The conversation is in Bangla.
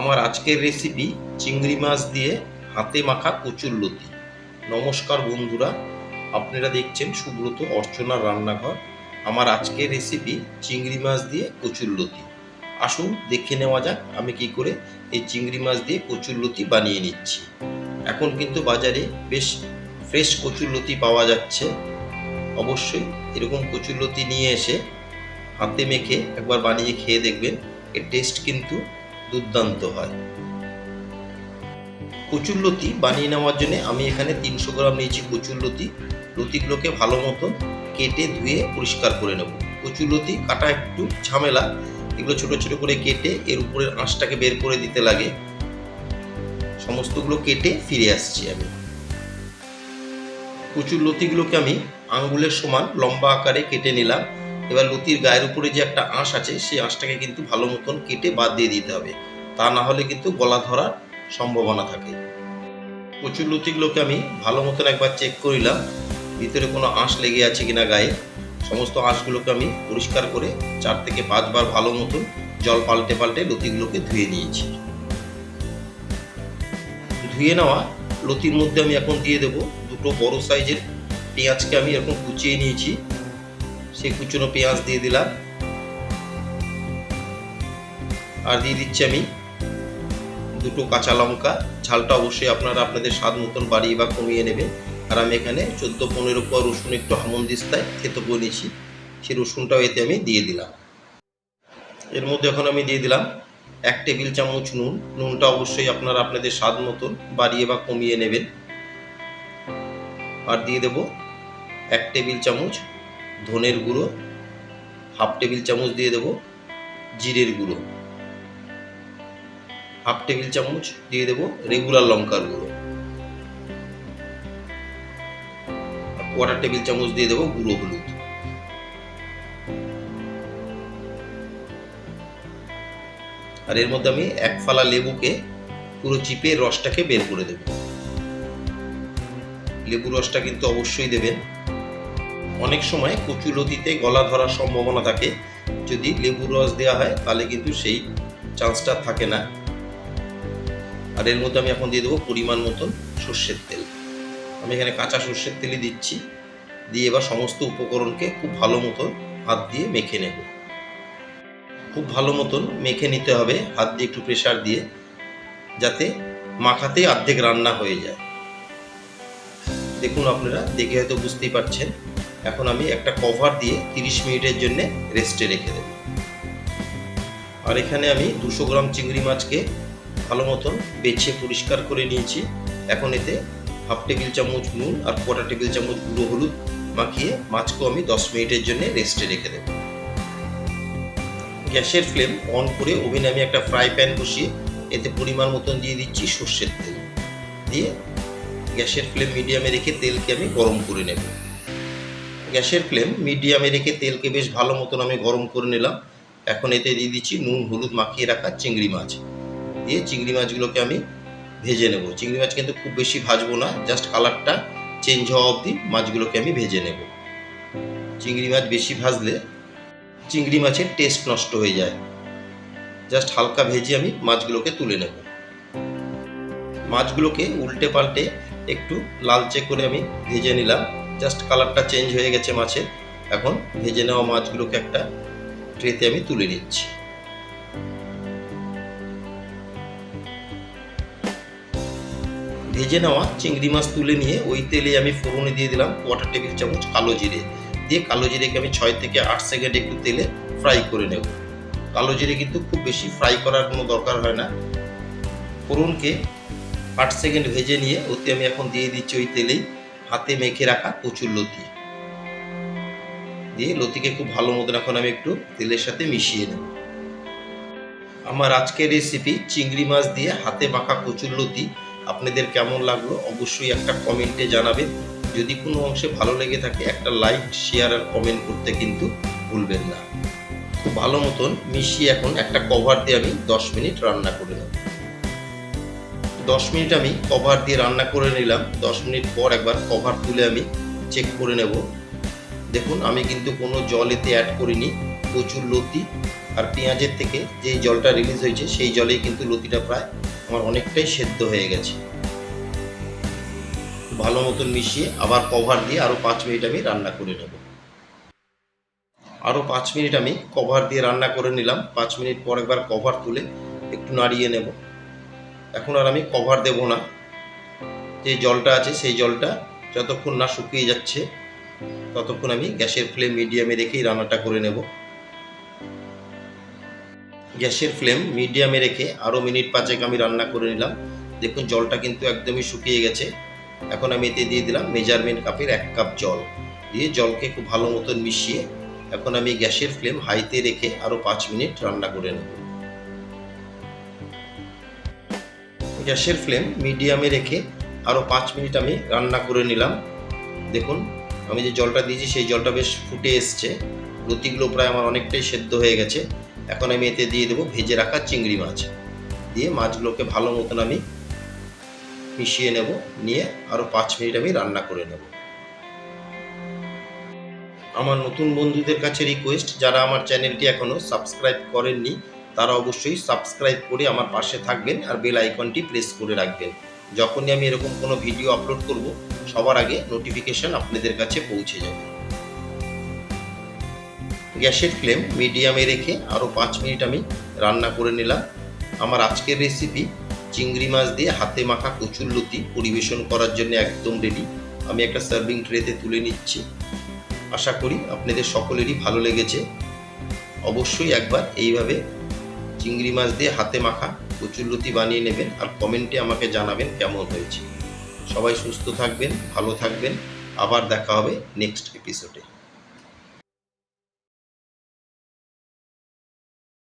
আমার আজকের রেসিপি চিংড়ি মাছ দিয়ে হাতে মাখা কচুর লতি। নমস্কার বন্ধুরা, আপনারা দেখছেন সুব্রত অর্চনার রান্নাঘর। আমার আজকের রেসিপি চিংড়ি মাছ দিয়ে কচুর লতি। আসুন দেখে নেওয়া যাক আমি কি করে এই চিংড়ি মাছ দিয়ে কচুর লতি বানিয়ে নিচ্ছি। এখন কিন্তু বাজারে বেশ ফ্রেশ কচুর লতি পাওয়া যাচ্ছে। অবশ্যই এরকম কচুর লতি নিয়ে এসে হাতে মেখে একবার বানিয়ে খেয়ে দেখবেন। এর টেস্ট কিন্তু দুর্দান্ত হয়। কচুরলতি বানিয়ে নেওয়ার জন্য আমি এখানে তিনশো গ্রাম নিয়েছি কচুরলতি লতিগুলোকে ভালো মতন কেটে ধুয়ে পরিষ্কার করে নেব। কচুরলতি কাটা একটু ঝামেলা, এগুলো ছোট ছোট করে কেটে এর উপরের আঁশটাকে বের করে দিতে লাগে। সমস্তগুলো কেটে ফিরে আসছি আমি। কচুর লতিগুলোকে আমি আঙ্গুলের সমান লম্বা আকারে কেটে নিলাম। এবার লতির গায়ের উপরে যে একটা আঁশ আছে, সেই আঁশটাকে কিন্তু ভালো মতন কেটে বাদ দিয়ে দিতে হবে। তা না হলে কিন্তু গলা ধরার সম্ভাবনা থাকে। কচুর লতিগুলোকে আমি ভালো মতন একবার চেক করিলাম ভিতরে কোনো আঁশ লেগে আছে কিনা গায়ে? সমস্ত আঁশগুলোকে আমি পরিষ্কার করে চার থেকে পাঁচবার ভালো মতন জল পাল্টে পাল্টে লতিগুলোকে ধুয়ে নিয়েছি। ধুয়ে নেওয়া লতির মধ্যে আমি এখন দিয়ে দেবো দুটো বড় সাইজের পেঁয়াজকে আমি এরকম কুচিয়ে নিয়েছি। সেই কুচনো পেঁয়াজ দিয়ে দিলাম। আর দিয়ে দিচ্ছি আমি দুটো কাঁচা লঙ্কা। ঝালটা অবশ্যই আপনারা আপনাদের স্বাদ মতন বাড়িয়ে বা কমিয়ে নেবেন। আর আমি এখানে চোদ্দ পনেরো পর রসুন একটু হামন দিস্তায় খেতে বলেছি সেই রসুনটাও এতে আমি দিয়ে দিলাম। এর মধ্যে এখন আমি দিয়ে দিলাম এক টেবিল চামচ নুন। নুনটা অবশ্যই আপনারা আপনাদের স্বাদ মতন বাড়িয়ে বা কমিয়ে নেবেন। আর দিয়ে দেব এক টেবিল চামচ ধনের গুঁড়ো, হাফ টেবিল চামচ দিয়ে দেব জিরের গুঁড়ো। হাফ টেবিল চামচ দিয়ে দেব রেগুলার লঙ্কার গুঁড়ো। কোয়ার্টার টেবিল চামচ দিয়ে দেব গুঁড়ো হলুদ। আর এর মধ্যে আমি এক ফালা লেবুকে পুরো চিপে রসটাকে বের করে দেব। লেবু রসটা কিন্তু অবশ্যই দেবেন। অনেক সময় কচুলতিতে গলা ধরার সম্ভাবনা থাকে। যদি লেবুর রস দেওয়া হয়, তাহলে কিন্তু সেই চান্সটা থাকে না। আর এর মধ্যে আমি এখন দিয়ে দেবো পরিমাণ মতন সর্ষের তেল। আমি এখানে কাঁচা সর্ষের তেলই দিচ্ছি। দিয়ে এবার সমস্ত উপকরণকে খুব ভালো মতন হাত দিয়ে মেখে নেব। খুব ভালো মতন মেখে নিতে হবে, হাত দিয়ে একটু প্রেশার দিয়ে, যাতে মাখাতে অর্ধেক রান্না হয়ে যায়। দেখুন আপনারা, দেখে হয়তো বুঝতেই পারছেন। এখন আমি একটা কভার দিয়ে তিরিশ মিনিটের জন্য রেস্টে রেখে দেব। আর এখানে আমি দুশো গ্রাম চিংড়ি মাছকে ভালো মতন বেছে পরিষ্কার করে নিয়েছি। এখন এতে হাফ টেবিল চামচ নুন আর কোয়ার্টার টেবিল চামচ গুঁড়ো হলুদ মাখিয়ে মাছকেও আমি দশ মিনিটের জন্য রেস্টে রেখে দেব। গ্যাসের ফ্লেম অন করে ওভেনে আমি একটা ফ্রাই প্যান বসিয়ে এতে পরিমাণ মতন দিয়ে দিচ্ছি সর্ষের তেল। দিয়ে গ্যাসের ফ্লেম মিডিয়ামে রেখে তেলকে আমি গরম করে নেব। গ্যাসের ফ্লেম মিডিয়ামে রেখে তেলকে বেশ ভালো মতন আমি গরম করে নিলাম। এখন এতে দিয়ে দিচ্ছি নুন, হলুদ মাখিয়ে রাখা চিংড়ি মাছ। দিয়ে চিংড়ি মাছগুলোকে আমি ভেজে নেব। চিংড়ি মাছ কিন্তু খুব বেশি ভাজবো না, জাস্ট কালারটা চেঞ্জ হওয়া অবধি মাছগুলোকে আমি ভেজে নেব। চিংড়ি মাছ বেশি ভাজলে চিংড়ি মাছের টেস্ট নষ্ট হয়ে যায়। জাস্ট হালকা ভেজে আমি মাছগুলোকে তুলে নেব। মাছগুলোকে উল্টে পাল্টে একটু লালচে করে আমি ভেজে নিলাম। জাস্ট কালারটা চেঞ্জ হয়ে গেছে মাছের এখন ভেজে নেওয়া মাছগুলোকে একটা ট্রেতে আমি তুলে নিচ্ছি। ভেজে নেওয়া চিংড়ি মাছ তুলে নিয়ে ওই তেলে আমি ফোড়নে দিয়ে দিলাম কোয়ার্টার টেবিল চামচ কালো জিরে। দিয়ে কালো জিরেকে আমি ছয় থেকে আট সেকেন্ড একটু তেলে ফ্রাই করে নেব। কালো জিরে কিন্তু খুব বেশি ফ্রাই করার কোনো দরকার হয় না। ফোড়নকে আট সেকেন্ড ভেজে নিয়ে ওতে আমি এখন দিয়ে দিচ্ছি ওই তেলেই হাতে মেখে রাখা কচুর লতি। দিয়ে লতিকে খুব ভালো মতন এখন আমি একটু তেলের সাথে মিশিয়ে নেব। আমার আজকের রেসিপি চিংড়ি মাছ দিয়ে হাতে মাখা কচুর লতি আপনাদের কেমন লাগল অবশ্যই একটা কমেন্টে জানাবেন। যদি কোনো অংশে ভালো লেগে থাকে একটা লাইক শেয়ার আর কমেন্ট করতে কিন্তু ভুলবেন না। খুব ভালো মতন মিশিয়ে এখন একটা কভার দিয়ে আমি দশ মিনিট রান্না করে নেব। দশ মিনিট আমি কভার দিয়ে রান্না করে নিলাম। দশ মিনিট পর একবার কভার তুলে আমি চেক করে নেব। দেখুন, আমি কিন্তু কোনো জল এতে অ্যাড করিনি। প্রচুর লতি আর পেঁয়াজের থেকে যে জলটা রিলিজ হয়েছে, সেই জলেই কিন্তু লতিটা প্রায় আমার অনেকটাই সেদ্ধ হয়ে গেছে। ভালো মতন মিশিয়ে আবার কভার দিয়ে আরও পাঁচ মিনিট আমি রান্না করে নেব। আরও পাঁচ মিনিট আমি কভার দিয়ে রান্না করে নিলাম। পাঁচ মিনিট পর একবার কভার তুলে একটু নাড়িয়ে নেব। এখন আর আমি কভার দেব না। যে জলটা আছে, সেই জলটা যতক্ষণ না শুকিয়ে যাচ্ছে, ততক্ষণ আমি গ্যাসের ফ্লেম মিডিয়ামে রেখেই রান্নাটা করে নেব। গ্যাসের ফ্লেম মিডিয়ামে রেখে আরও মিনিট পাঁচেক আমি রান্না করে নিলাম। দেখুন, জলটা কিন্তু একদমই শুকিয়ে গেছে। এখন আমি এতে দিয়ে দিলাম মেজারমেন্ট কাপের এক কাপ জল। দিয়ে জলকে খুব ভালো মতন মিশিয়ে এখন আমি গ্যাসের ফ্লেম হাইতে রেখে আরও পাঁচ মিনিট রান্না করে নেব। গ্যাসের ফ্লেম মিডিয়ামে রেখে আরও পাঁচ মিনিট আমি রান্না করে নিলাম। দেখুন, আমি যে জলটা দিয়েছি, সেই জলটা বেশ ফুটে এসছে। লতিগুলো প্রায় আমার অনেকটাই সেদ্ধ হয়ে গেছে। এখন আমি এতে দিয়ে দেবো ভেজে রাখা চিংড়ি মাছ। দিয়ে মাছগুলোকে ভালো মতন আমি মিশিয়ে নেব। নিয়ে আরও পাঁচ মিনিট আমি রান্না করে নেব। আমার নতুন বন্ধুদের কাছে রিকোয়েস্ট যারা আমার চ্যানেলটি এখনও সাবস্ক্রাইব করেননি তারা অবশ্যই সাবস্ক্রাইব করে আমার পাশে থাকবেন আর বেল আইকনটি প্রেস করে রাখবেন। যখনই আমি এরকম কোনো ভিডিও আপলোড করব, সবার আগে নোটিফিকেশন আপনাদের কাছে পৌঁছে যাবে। গ্যাসের ফ্লেম মিডিয়ামে রেখে আরও পাঁচ মিনিট আমি রান্না করে নিলাম। আমার আজকের রেসিপি চিংড়ি মাছ দিয়ে হাতে মাখা কচুর লতি পরিবেশন করার জন্য একদম রেডি আমি একটা সার্ভিং ট্রেতে তুলে নিচ্ছি। আশা করি আপনাদের সকলেরই ভালো লেগেছে। অবশ্যই একবার এইভাবে চিংড়ি মাছ দিয়ে হাতে মাখা কচুরলতি বানিয়ে নেবেন আর কমেন্টে আমাকে জানাবেন কেমন হয়েছে। সবাই সুস্থ থাকবেন, ভালো থাকবেন। আবার দেখা হবে নেক্সট এপিসোডে